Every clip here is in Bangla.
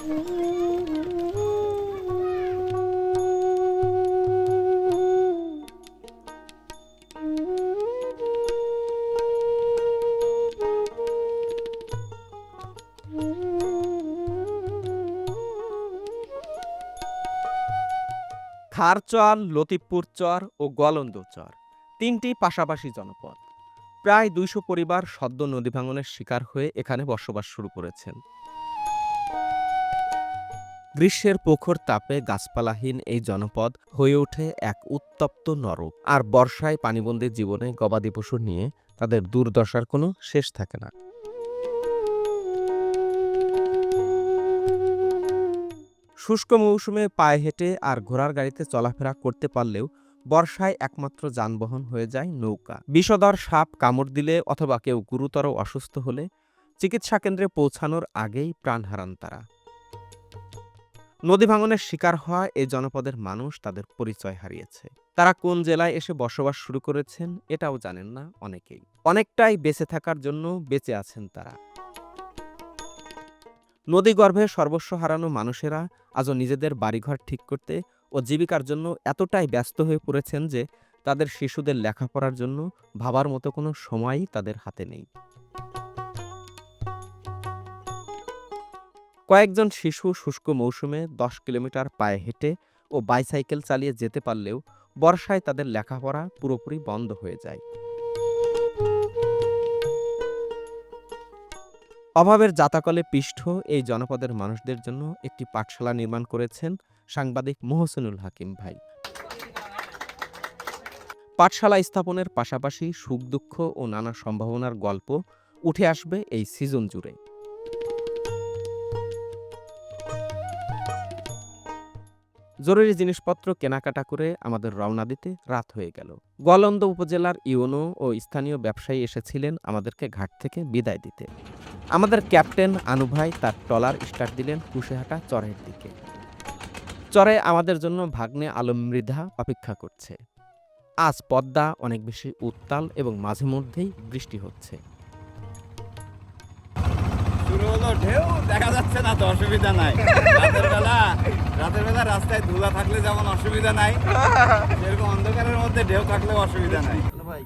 খারচর, লতিফপুর চর ও গলন্দ চর তিনটি পাশাপাশি জনপদ। প্রায় দুইশো পরিবার সদ্য নদী ভাঙনের শিকার হয়ে এখানে বসবাস শুরু করেছেন। গ্রীষ্মের প্রখর তাপে গাছপালাহীন এই জনপদ হয়ে ওঠে এক উত্তপ্ত নরক। আর বর্ষায় পানিবন্দী জীবনে গবাদি পশু নিয়ে তাদের দুর্দশার কোনো শেষ থাকে না। শুষ্ক মৌসুমে পায়ে হেঁটে আর ঘোড়ার গাড়িতে চলাফেরা করতে পারলেও বর্ষায় একমাত্র যানবাহন হয়ে যায় নৌকা। বিষধর সাপ কামড় দিলে অথবা কেউ গুরুতর অসুস্থ হলে চিকিৎসা কেন্দ্রে পৌঁছানোর আগেই প্রাণ হারান তারা। নদী ভাঙনের শিকার হওয়া এই জনপদের মানুষ তাদের পরিচয় হারিয়েছে। তারা কোন জেলায় এসে বসবাস শুরু করেছেন এটাও জানেন না অনেকেই। অনেকটাই বেঁচে থাকার জন্য বেঁচে আছেন তারা। নদীগর্ভে সর্বস্ব হারানো মানুষেরা আজও নিজেদের বাড়িঘর ঠিক করতে ও জীবিকার জন্য এতটাই ব্যস্ত হয়ে পড়েছেন যে তাদের শিশুদের লেখাপড়ার জন্য ভাবার মতো কোনো সময়ই তাদের হাতে নেই। কয়েকজন শিশু শুষ্ক মৌসুমে দশ কিলোমিটার পায়ে হেঁটে ও বাইসাইকেল চালিয়ে যেতে পারলেও বর্ষায় তাদের লেখাপড়া পুরোপুরি বন্ধ হয়ে যায়। অভাবের জাতাকলে পিষ্ঠ এই জনপদের মানুষদের জন্য একটি পাঠশালা নির্মাণ করেছেন সাংবাদিক মোহসেনুল হাকিম ভাই। পাঠশালা স্থাপনের পাশাপাশি সুখ দুঃখ ও নানা সম্ভাবনার গল্প উঠে আসবে এই সিজন জুড়ে। জরুরি জিনিসপত্র কেনাকাটা করে আমাদের রওনা দিতে রাত হয়ে গেল। গোয়ালন্দ উপজেলার ইউনো ও স্থানীয় ব্যবসায়ী এসেছিলেন আমাদেরকে ঘাট থেকে বিদায় দিতে। আমাদের ক্যাপ্টেন আনু ভাই তার ট্রলার স্টার্ট দিলেন কুশেহাটা চরের দিকে। চরে আমাদের জন্য ভাগ্নে আলম মৃধা অপেক্ষা করছে। আজ পদ্মা অনেক বেশি উত্তাল এবং মাঝে মধ্যেই বৃষ্টি হচ্ছে। শুরু হলো ঢেউ দেখা যাচ্ছে না তো অসুবিধা নাই। রাতের বেলা রাতের বেলা রাস্তায় ধুলা থাকলে যেমন অসুবিধা নাই সেরকম অন্ধকারের মধ্যে ঢেউ থাকলেও অসুবিধা নাই। ভাই।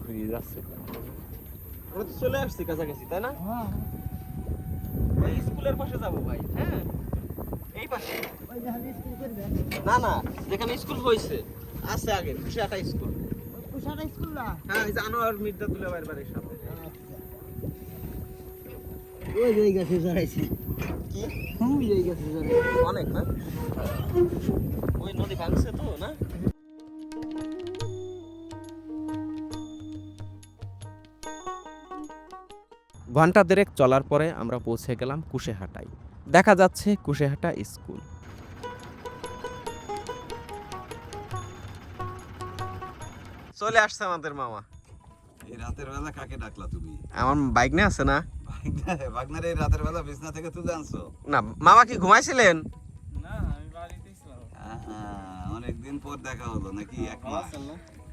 ঘুরিয়ে যাচ্ছে। আমরা তো চলে আসছি কাছাকাছি তাই না? ওই স্কুলের পাশে যাব ভাই হ্যাঁ? এই পাশে। না না যেখানে স্কুল হয়েছে আছে আগে কুশিয়াটা স্কুল। হ্যাঁ এই যে আনোয়ার মির্জা তুলে বাইর বাড়ির সামনে। ওই যে গাছে জড়াইছে। কি? ওই যে গাছে জড়াইছে। অনেক না? ওই নদী ভাঙছে তো না? ঘণ্টা দেড়েক চলার পরে আমরা পৌঁছে গেলাম কুশেহাটায়। দেখা যাচ্ছে কুশেহাটা স্কুল। চলে আসছে আমাদের মামা। এই রাতের বেলা কাকে ডাকলা তুমি? আমার বাইক নিয়ে আছে না? বাগনার রাতের বেলা বিছনা থেকে তুলে আনছো? না মামা কি ঘুমাইছিলেন? অনেকদিন পর দেখা হলো নাকি? এক মাস।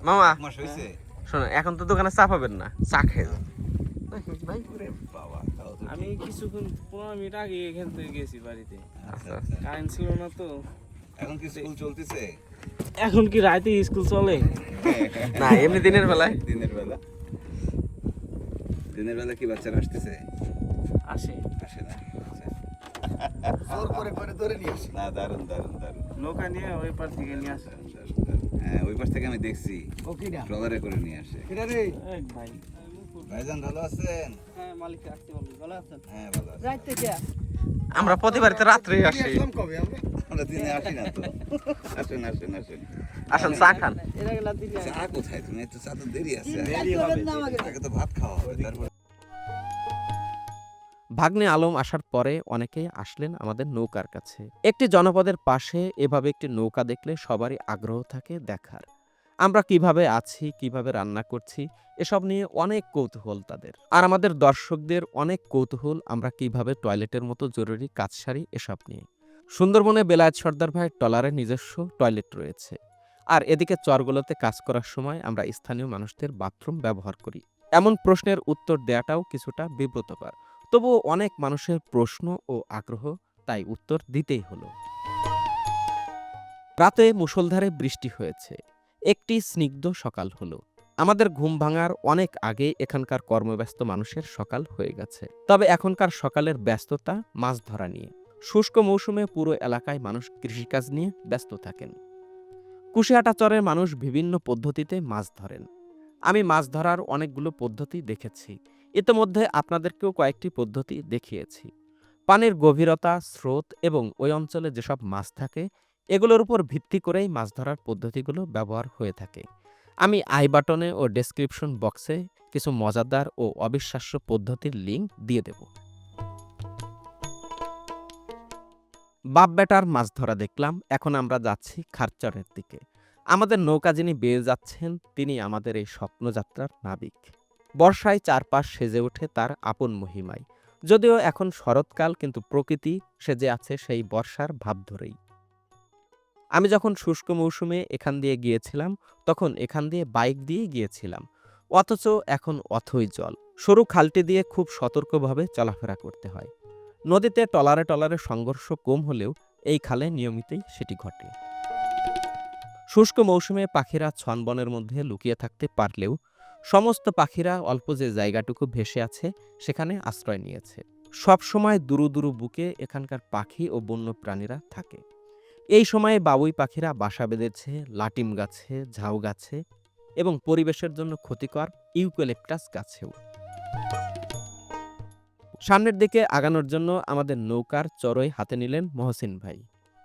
মামা এক মাস হয়েছে শোনো এখন তো দোকানে চা পাবেন না চা খেয়ে যান। বাবা আমি কিছুক্ষণ পনেরো মিনিট আগে এখান থেকে গেছি বাড়িতে। আচ্ছা, আচ্ছা। কারেন্ট ছিল না তো। এখন কি স্কুল চলতেছে? এখন কি রাতে স্কুল চলে? না এমনি দিনের বেলায়। দিনের বেলা। দিনের বেলা কি বাচ্চারা আসতেছে? আসে। আসে না আচ্ছা। জোর করে করে ধরে নিয়ে আসি। না দারুণ দারুণ দারুণ নৌকা নিয়ে ওই পার থেকে নিয়ে আসে। হ্যাঁ ওই পাশ থেকে আমি দেখছি। ট্রলারে করে নিয়ে আসে। কিডা রে? ভাই। ভাইজান ভালো আছেন? হ্যাঁ মালিক আসতে ভালো আছেন? হ্যাঁ ভালো আছি। রাইতে কে? আমরা প্রতিবারিতে রাত্রে আসি। আসলাম কবে আমরা? আমরা দিনে আসি না তো। আসেন আসেন আসেন। আসেন চা খান। চা কোথায়? তুমি একটু চা তো দেরি আছে। দেরি হবে আগে তো ভাত খাওয়া হবে তারপর ভাগ্নে আলম আসার পরে অনেকেই আসলেন আমাদের নৌকার কাছে। একটি জনপদের পাশে এভাবে একটি নৌকা দেখলে সবারই আগ্রহ থাকে দেখার। আমরা কীভাবে আছি, কীভাবে রান্না করছি, এসব নিয়ে অনেক কৌতূহল তাদের। আর আমাদের দর্শকদের অনেক কৌতূহল আমরা কীভাবে টয়লেটের মতো জরুরি কাজ সারি এসব নিয়ে। সুন্দরবনে বেলায়েত সর্দার ভাইয়ের টলারে নিজস্ব টয়লেট রয়েছে। আর এদিকে চরগুলোতে কাজ করার সময় আমরা স্থানীয় মানুষদের বাথরুম ব্যবহার করি। এমন প্রশ্নের উত্তর দেওয়াটাও কিছুটা বিব্রতকর। তবুও অনেক মানুষের প্রশ্ন ও আগ্রহ তাই উত্তর দিতেই হলো। রাতে মুষলধারে বৃষ্টি হয়েছে। একটি স্নিগ্ধ সকাল হলো। আমাদের ঘুম ভাঙার অনেক আগে এখানকার কর্মব্যস্ত মানুষের সকাল হয়ে গেছে। তবে এখনকার সকালের ব্যস্ততা, মাছ ধরা নিয়ে, শুষ্ক মৌসুমে পুরো এলাকায় মানুষ কৃষিকাজ নিয়ে ব্যস্ত থাকেন। কুশিয়াটা চরের মানুষ বিভিন্ন পদ্ধতিতে মাছ ধরেন। আমি মাছ ধরার অনেকগুলো পদ্ধতি দেখেছি। ইতিমধ্যে আপনাদেরকেও কয়েকটি পদ্ধতি দেখিয়েছি। পানির গভীরতা, স্রোত এবং ওই অঞ্চলে যেসব মাছ থাকে, এগুলোর উপর ভিত্তি করেই মাছ ধরার পদ্ধতিগুলো ব্যবহার হয়ে থাকে। আমি আই বাটনে ও ডেসক্রিপশন বক্সে কিছু মজাদার ও অবিশ্বাস্য পদ্ধতির লিঙ্ক দিয়ে দেব। বাপ বেটার মাছ ধরা দেখলাম, এখন আমরা যাচ্ছি খারচরের দিকে। আমাদের নৌকা যিনি বেয়ে যাচ্ছেন, তিনি আমাদের এই স্বপ্নযাত্রার নাবিক। বর্ষায় চারপাশ সেজে ওঠে তার আপন মহিমায়। যদিও এখন শরৎকাল, কিন্তু প্রকৃতি সেজে আছে সেই বর্ষার ভাব ধরেই। আমি যখন শুষ্ক মৌসুমে এখান দিয়ে গিয়েছিলাম, তখন এখান দিয়ে বাইক দিয়ে গিয়েছিলাম। অথচ এখন অথই জল। সরু খালটি দিয়ে খুব সতর্কভাবে চলাফেরা করতে হয়। নদীতে টলারে টলারে সংঘর্ষ কম হলেও এই খালে নিয়মিতই সেটি ঘটে। শুষ্ক মৌসুমে পাখিরা ছনবনের মধ্যে লুকিয়ে থাকতে পারলেও সমস্ত পাখিরা অল্প যে জায়গাটুকু ভেসে আছে, সেখানে আশ্রয় নিয়েছে। সব সময় দুরু দুরু বুকে এখানকার পাখি ও বন্য প্রাণীরা থাকে। এই সময়ে বাবুই পাখিরা বাসা বেঁধেছে, লাটিম গাছে, ঝাউ গাছে এবং পরিবেশের জন্য ক্ষতিকর ইউক্যালিপটাস গাছেও। সামনের দিকে আগানোর জন্য আমাদের নৌকার চড়ই হাতে নিলেন মহসিন ভাই।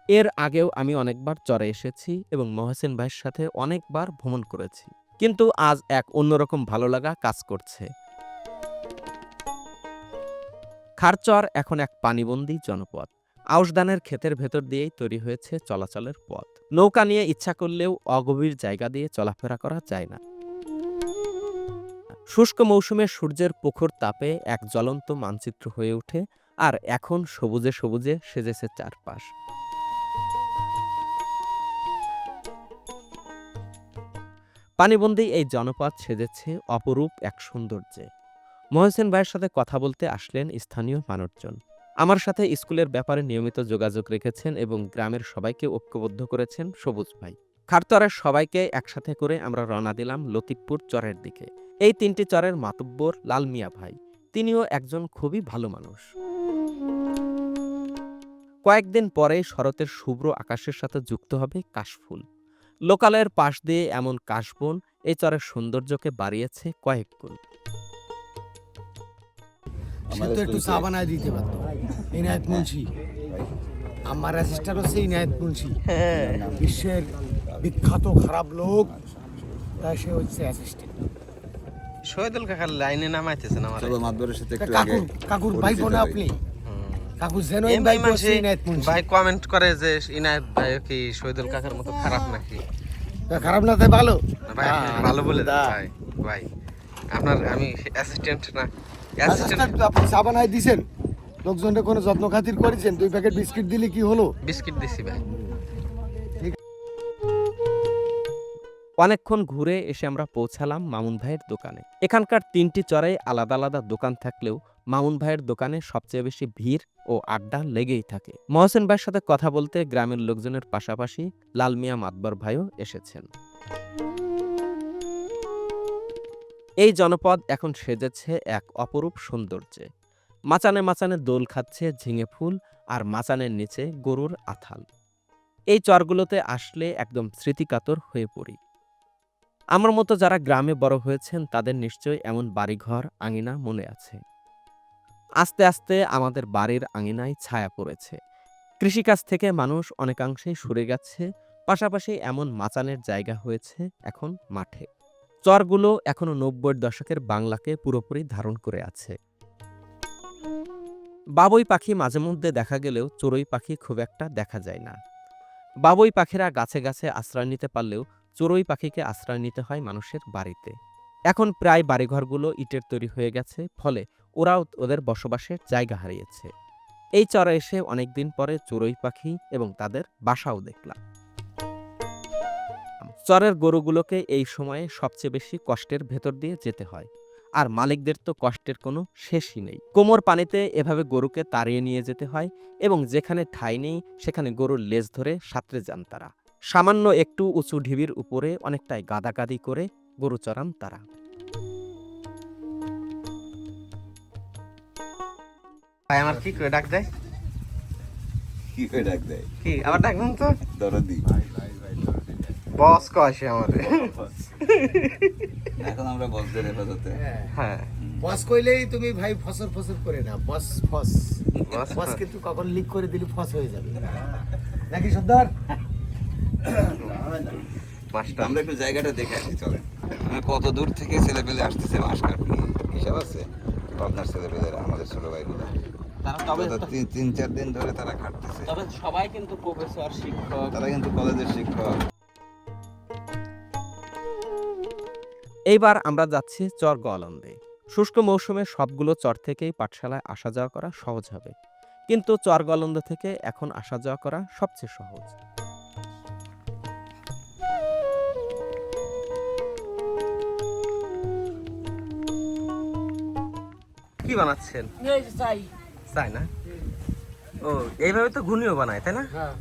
এর আগেও আমি অনেকবার চড়ে এসেছি এবং মহসিন ভাইয়ের সাথে অনেকবার ভ্রমণ করেছি। কিন্তু আজ এক অন্যরকম ভালো লাগা কাজ করছে। খারচর এখন এক পানিবন্দী জনপদ। আউশদানের ক্ষেতের ভেতর দিয়েই তৈরি হয়েছে চলাচলের পথ। নৌকা নিয়ে ইচ্ছা করলেও অগভীর জায়গা দিয়ে চলাফেরা করা যায় না। শুষ্ক মৌসুমে সূর্যের প্রখর তাপে এক জ্বলন্ত মানচিত্র হয়ে ওঠে আর এখন সবুজে সবুজে সেজেছে চারপাশ। পানিবন্দী এই জনপদ সেজেছে অপরূপ এক সৌন্দর্যে। মহসেন ভাইয়ের সাথে কথা বলতে আসলেন স্থানীয় মানুষজন। আমার সাথে স্কুলের ব্যাপারে নিয়মিত যোগাযোগ রেখেছেন এবং গ্রামের সবাইকে ঐক্যবদ্ধ করেছেন সবুজ ভাই। খারতরের সবাইকে একসাথে করে আমরা রওনা দিলাম লতিফপুর চরের দিকে। এই তিনটি চরের মাতব্বর লাল মিয়া ভাই। তিনিও একজন খুবই ভালো মানুষ। কয়েকদিন পরে শরতের শুভ্র আকাশের সাথে যুক্ত হবে কাশফুল। লোকালয়ের পাশ দিয়ে এমন কাশবন এই চরের সৌন্দর্যকে বাড়িয়েছে কয়েক গুণ। সে তো একটু চা বানায় দিতে পারতো। ইনায়ত মুন্সি। আমার অ্যাসিস্ট্যান্ট হচ্ছে ইনায়ত মুন্সি। বিশ্বের বিখ্যাত খারাপ লোক। তাই সে হচ্ছে অ্যাসিস্ট্যান্ট শহীদুল কাকার লাইনে নামাইতেছেন আমার। কাকুর কাকুর ভাই বোন আপনি? কাকু যেন ভাই বলছে ইনায়ত মুন্সি। ভাই কমেন্ট করে যে ইনায়ত ভাই কি শহীদুল কাকার মতো খারাপ নাকি? খারাপ না তাই ভালো। ভাই ভালো বলে ভাই। ভাই আপনার আমি অ্যাসিস্ট্যান্ট না। অ্যাসিস্ট্যান্ট আপনি চা বানায় দিছেন। লোকজনকে কোনো যত্ন খাতির করেছেন? দুই প্যাকেট বিস্কিট দিলে কি হলো? বিস্কিট দিছি ভাই। অনেকক্ষণ ঘুরে এসে আমরা পৌঁছালাম মামুন ভাইয়ের দোকানে। এখানকার তিনটি চড়াই আলাদা আলাদা দোকান থাকলেও মামুন ভাইয়ের দোকানে সবচেয়ে বেশি ভিড় ও আড্ডা লেগেই থাকে। মহসেন ভাইয়ের সাথে কথা বলতে গ্রামের লোকজনের পাশাপাশি লাল মিয়া মাতবর ভাইও এসেছেন। এই জনপদ এখন সেজেছে এক অপরূপ সৌন্দর্যে। মাচানে মাচানে দোল খাচ্ছে ঝিঙে ফুল আর মাচানের নিচে গরুর আথাল। এই চরগুলোতে আসলে একদম স্মৃতিকাতর হয়ে পড়ি। আমার মতো যারা গ্রামে বড় হয়েছেন তাদের নিশ্চয়ই এমন বাড়িঘর, আঙিনা মনে আছে। আস্তে আস্তে আমাদের বাড়ির আঙিনায় ছায়া পড়েছে। কৃষিকাজ থেকে মানুষ অনেকাংশেই সরে গেছে, পাশাপাশি এমন মাচানের জায়গা হয়েছে এখন মাঠে। চরগুলো এখনও নব্বই দশকের বাংলাকে পুরোপুরি ধারণ করে আছে। বাবুই পাখি মাঝে মধ্যে দেখা গেলেও চড়ুই পাখি খুব একটা দেখা যায় না। বাবুই পাখিরা গাছে গাছে আশ্রয় নিতে পারলেও চড়ুই পাখিকে আশ্রয় নিতে হয় মানুষের বাড়িতে। এখন প্রায় বাড়িঘরগুলো ইটের তৈরি হয়ে গেছে, ফলে ওরাও ওদের বসবাসের জায়গা হারিয়েছে। এই চরে এসে অনেকদিন পরে চড়ুই পাখি এবং তাদের বাসাও দেখলাম। চরের গরুগুলোকে এই সময়ে সবচেয়ে বেশি কষ্টের ভেতর দিয়ে যেতে হয়। আর মালিকদের তো কষ্টের কোনো শেষই নেই। কোমর পানিতে এভাবে গরুকে তাড়িয়ে নিয়ে যেতে হয় এবং যেখানে ঠাঁই নেই, সেখানে গরুর লেজ ধরে সাঁতরে যান তারা। সামান্য একটু উঁচু ঢিবির উপরে অনেকটাই গাদাগাদি করে গরু চড়ান তারা। ভাই আমার কি করে ডাক দেয়? কি করে ডাক দেয়? কি আবার ডাকবেন তো? দরদি। বস কয় সে আমারে এখন আমরা বসদের হেফাজতে। হ্যাঁ। বস কইলেই তুমি ভাই ফসর ফসর করে না বস ফস। বস কিন্তু কখন লিক করে দিলে ফস হয়ে যাবে। নাকি সর্দার? মাস্টার। আমরা একটু জায়গাটা দেখে আসি চলেন। কত দূর থেকে ছেলেপেলে আসতেছে মাস কাটতে হিসাব আছে? আপনার ছেলেপেলেরা আমাদের ছোট ভাইগুলো। তিন তিন চার দিন ধরে তারা খাটতেছে। তবে সবাই কিন্তু প্রফেসর শিক্ষক। তারা কিন্তু কলেজের শিক্ষক। এইবার আমরা যাচ্ছি চর গোয়ালন্দে। শুষ্ক মৌসুমে সবগুলো চর থেকেই পাঠশালায় আসা যাওয়া করা সহজ হবে। কিন্তু চর গলন্দ থেকে এখন আসা যাওয়া করা সবচেয়ে সহজ। কি বানাচ্ছেন? চাই। না? ও এইভাবে তো ঘুনিও বানায় তাই না? হ্যাঁ।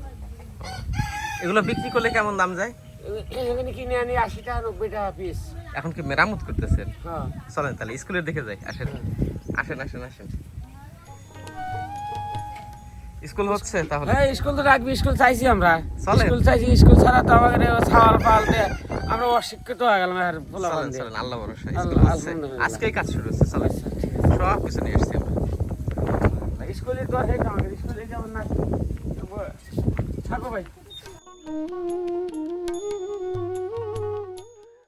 এগুলো বিক্রি করলে কেমন দাম যায়? এখানে কিনে আনি আশি টাকা নব্বই টাকা পিস এখন কি মেরামত করতেছেন? হ্যাঁ। চলেন তাহলে স্কুলের দিকে যাই আসেন। আসেন আসেন আসেন। স্কুল হচ্ছে তাহলে? হ্যাঁ স্কুল তো রাখবি স্কুল চাইছি আমরা। স্কুল চাইছি স্কুল ছাড়া তো আমাদের ছাওয়াল পাল আমরা অশিক্ষিত হয়ে গেলাম আর চলেন চলেন আল্লাহ ভরসা স্কুল হচ্ছে। আজকেই কাজ শুরু হচ্ছে চলেন। সব কিছু নিয়ে এসছি আমাদের স্কুলে যেমন না থাকো ভাই।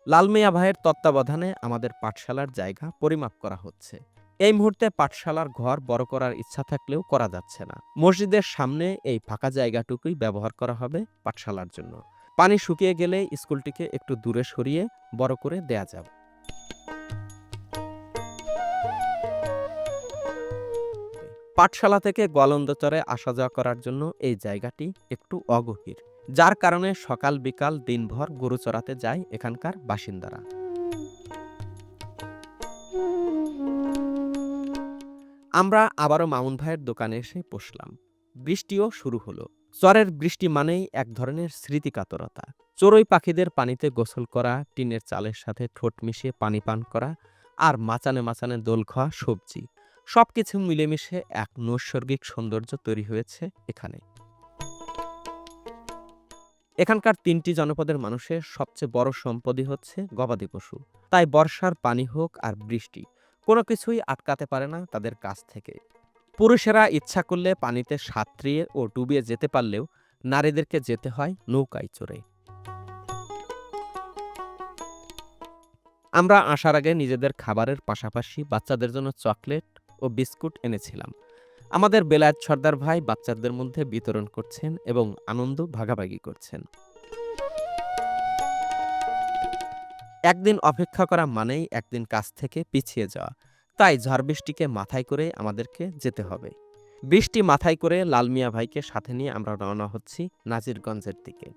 লালমিয়া ভাইয়ের তত্ত্বাবধানে আমাদের পাঠশালার জায়গা পরিমাপ করা হচ্ছে। এই মুহূর্তে পাঠশালার ঘর বড় করার ইচ্ছা থাকলেও করা যাচ্ছে না। মসজিদের সামনে এই ফাঁকা জায়গাটুকুই ব্যবহার করা হবে পাঠশালার জন্য। পানি শুকিয়ে গেলে স্কুলটিকে একটু দূরে সরিয়ে বড় করে দেয়া যাবে। পাঠশালা থেকে গলন্দচরে আসা যাওয়া করার জন্য এই জায়গাটি একটু অগভীর, যার কারণে সকাল বিকাল দিনভর গরু চড়াতে যায় এখানকার বাসিন্দারা। আমরা আবারও মামুন ভাইয়ের দোকানে এসে বসলাম। বৃষ্টিও শুরু হলো। চরের বৃষ্টি মানেই এক ধরনের স্মৃতিকাতরতা। চড়ুই পাখিদের পানিতে গোসল করা, টিনের চালের সাথে ঠোঁট মিশিয়ে পানি পান করা আর মাচানে মাচানে দোল খাওয়া সবজি। সবকিছু মিলেমিশে এক নৈসর্গিক সৌন্দর্য তৈরি হয়েছে এখানে। এখানকার তিনটি জনপদের মানুষের সবচেয়ে বড় সম্পদই হচ্ছে গবাদি পশু। তাই বর্ষার পানি হোক আর বৃষ্টি, কোনো কিছুই আটকাতে পারে না তাদের কাছ থেকে। পুরুষেরা ইচ্ছা করলে পানিতে সাঁতরিয়ে ও ডুবিয়ে যেতে পারলেও নারীদেরকে যেতে হয় নৌকায় চড়ে। আমরা আসার আগে নিজেদের খাবারের পাশাপাশি বাচ্চাদের জন্য চকলেট ও বিস্কুট এনেছিলাম। আমাদের বেলায়েত সর্দার ভাই বাচ্চাদের মধ্যে বিতরণ করছেন এবং আনন্দ ভাগাভাগি করছেন। একদিন অপেক্ষা করা মানেই একদিন কাজ থেকে পিছিয়ে যাওয়া। তাই ঝড় বৃষ্টিকে মাথায় করে আমাদেরকে যেতে হবে। বৃষ্টি মাথায় করে লালমিয়া ভাইকে সাথে নিয়ে আমরা রওনা হচ্ছি নাজিরগঞ্জের দিকে।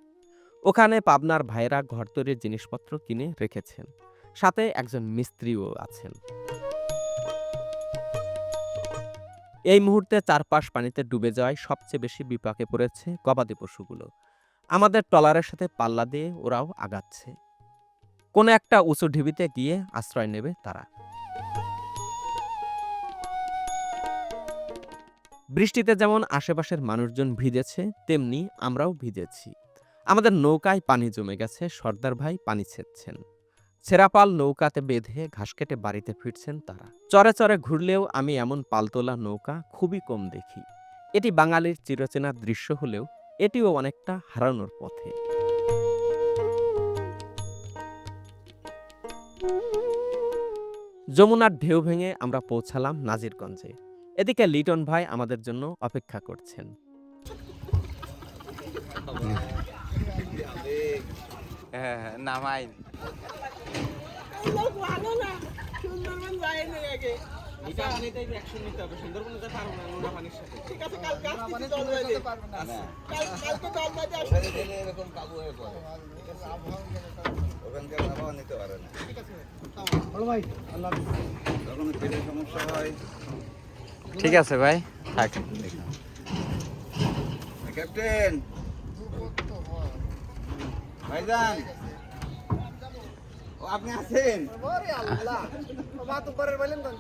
ওখানে পাবনার ভাইরা ঘর তৈরির জিনিসপত্র কিনে রেখেছেন। সাথে একজন মিস্ত্রিও আছেন। এই মুহূর্তে চারপাশ পানিতে ডুবে যাওয়ায় সবচেয়ে বেশি বিপাকে পড়েছে গবাদি পশুগুলো। আমাদের ট্রলারের সাথে পাল্লা দিয়ে ওরাও আগাচ্ছে। কোনো একটা উঁচু ঢিবিতে গিয়ে আশ্রয় নেবে তারা। বৃষ্টিতে যেমন আশেপাশের মানুষজন ভিজেছে, তেমনি আমরাও ভিজেছি। আমাদের নৌকায় পানি জমে গেছে, সর্দার ভাই পানি ছেদছেন ছেঁড়াপাল নৌকাতে বেঁধে ঘাস কেটে বাড়িতে ফিরছেন তারা। চরে চরে ঘুরলেও আমি এমন পালতোলা নৌকা খুবই কম দেখি। এটি বাঙালির চিরচেনা দৃশ্য হলেও এটিও অনেকটা হারানোর পথে। যমুনার ঢেউ ভেঙে আমরা পৌঁছালাম নাজিরগঞ্জে। এদিকে লিটন ভাই আমাদের জন্য অপেক্ষা করছেন হ্যাঁ নামাই অ্যাকশন নিতে হবে সুন্দরবনে যেতে পারব না নোনা পানির সাথে এরকম কাবু হয়ে পড়ে। ওখানকার আবহাওয়া নিতে পারে না। বড় ভাই। যখন পেটের সমস্যা হয়। ঠিক আছে ভাই থাক। ক্যাপ্টেন। ভাইজান। ও আপনি আছেন? ওরে আল্লাহ। বাবা তো পরের বলেন তো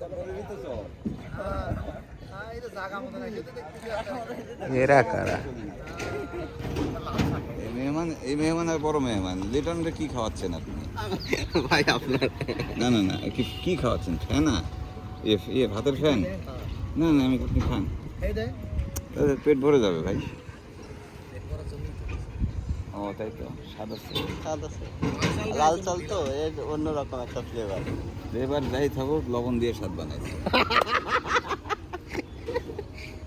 তো বলেরই তো চল। হ্যাঁ এরা কারা? মেহমান এই মেহমান আর বড় মেহমান লিটনটা কি খাওয়াচ্ছেন আপনি? ভাই আপনার না না না কি কি খাওয়াচ্ছেন? ফ্যান না? ইয়ে ভাতের ফ্যান? না না আমি আপনি খান। পেট ভরে যাবে ভাই। ও তাই তো সাদা লাল চাল তো এর অন্যরকম একটা ফ্লেভার এবার যাই থাকুক লবণ দিয়ে স্বাদ বানাইছে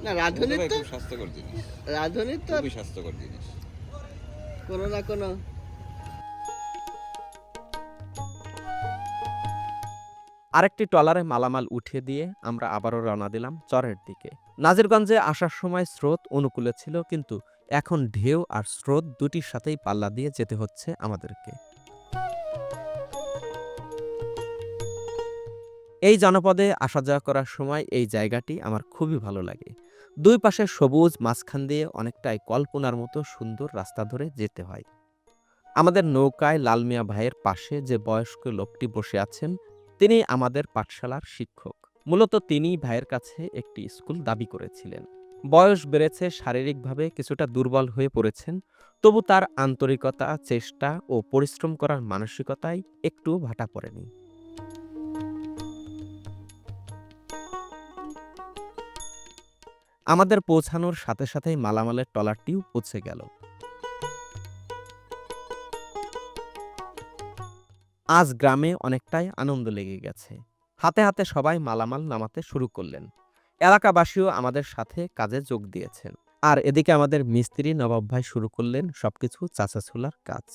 না রাঁধুনির তো স্বাস্থ্যকর জিনিস। রাঁধুনির তো খুবই স্বাস্থ্যকর জিনিস। কোনো না কোনো আরেকটি ট্রলারে মালামাল উঠিয়ে দিয়ে আমরা আবারও রওনা দিলাম চরের দিকে। নাজিরগঞ্জে আসার সময় স্রোত অনুকূলে ছিল কিন্তু এখন ঢেউ আর স্রোত দুটির সাথেই পাল্লা দিয়ে যেতে হচ্ছে আমাদেরকে। এই জনপদে আসা যাওয়া করার সময় এই জায়গাটি আমার খুবই ভালো লাগে। দুই পাশে সবুজ মাঝখান দিয়ে অনেকটাই কল্পনার মতো সুন্দর রাস্তা ধরে যেতে হয়। আমাদের নৌকায় লালমিয়া ভাইয়ের পাশে যে বয়স্ক লোকটি বসে আছেন, তিনি আমাদের পাঠশালার শিক্ষক। মূলত তিনি ভাইয়ের কাছে একটি স্কুল দাবি করেছিলেন। বয়স বেড়েছে, শারীরিকভাবে কিছুটা দুর্বল হয়ে পড়েছেন, তবু তার আন্তরিকতা, চেষ্টা ও পরিশ্রম করার মানসিকতায় একটু ভাটা পড়েনি। আমাদের পৌঁছানোর সাথে সাথেই মালামালের ট্রলারটিও পৌঁছে গেল। আজ গ্রামে অনেকটাই আনন্দ লেগে গেছে। হাতে হাতে সবাই মালামাল নামাতে শুরু করলেন। এলাকাবাসীও আমাদের সাথে কাজে যোগ দিয়েছেন। আর এদিকে আমাদের মিস্ত্রি নবাব ভাই শুরু করলেন সবকিছু চাচাছুলার কাজ।